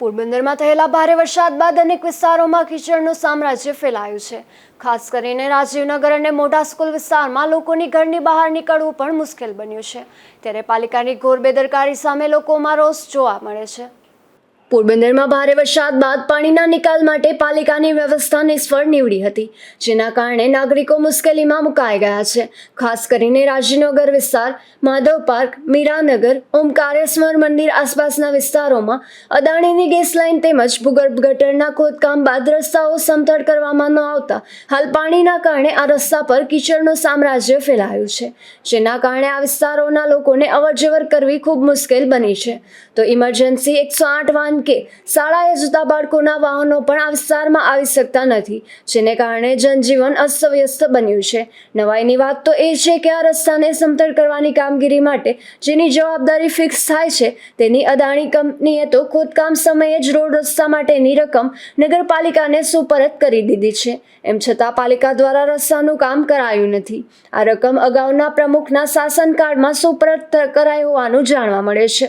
પોરબંદરમાં થયેલા ભારે વરસાદ બાદ અનેક વિસ્તારોમાં કીચડનું સામ્રાજ્ય ફેલાયું છે. ખાસ કરીને રાજીવનગર અને મોઢા સ્કૂલ વિસ્તારમાં લોકોની ઘરની બહાર નીકળવું પણ મુશ્કેલ બન્યું છે. ત્યારે પાલિકાની ઘોર બેદરકારી સામે લોકોમાં રોષ જોવા મળે છે. પોરબંદરમાં ભારે વરસાદ બાદ પાણીના નિકાલ માટે પાલિકાની વ્યવસ્થા નિષ્ફળ નીવડી હતી, જેના કારણે નાગરિકો મુશ્કેલીમાં મુકાઈ ગયા છે. ખાસ કરીને રાજીનગર વિસ્તાર, માધવ પાર્ક, મીરાનગર, ઓમકારેશ્વર મંદિર આસપાસના વિસ્તારોમાં અદાણીની ગેસ લાઇન તેમજ ભૂગર્ભ ગટરના ખોદકામ બાદ રસ્તાઓ સમતળ કરવામાં ન આવતા હાલ પાણીના કારણે આ રસ્તા પર કીચડનું સામ્રાજ્ય ફેલાયું છે, જેના કારણે આ વિસ્તારોના લોકોને અવરજવર કરવી ખૂબ મુશ્કેલ બની છે. તો ઇમરજન્સી એકસો આઠ વાહન કે શાળાએ જતા બાળકોના વાહનો પણ આ વિસ્તારમાં આવી શકતા નથી, જેને કારણે જનજીવન અસ્તવ્યસ્ત બન્યું છે. નવાઈની વાત તો એ છે કે આ રસ્તાને સમતળ કરવાની કામગીરી માટે જેની જવાબદારી ફિક્સ થાય છે, તેની અદાણી કંપનીએ તો ખોદકામ સમયે જ રોડ રસ્તા માટેની રકમ નગરપાલિકાને સુપરત કરી દીધી છે. એમ છતાં પાલિકા દ્વારા રસ્તાનું કામ કરાયું નથી. આ રકમ અગાઉના પ્રમુખના શાસનકાળમાં સુપરત કરાઈ હોવાનું જાણવા મળે છે.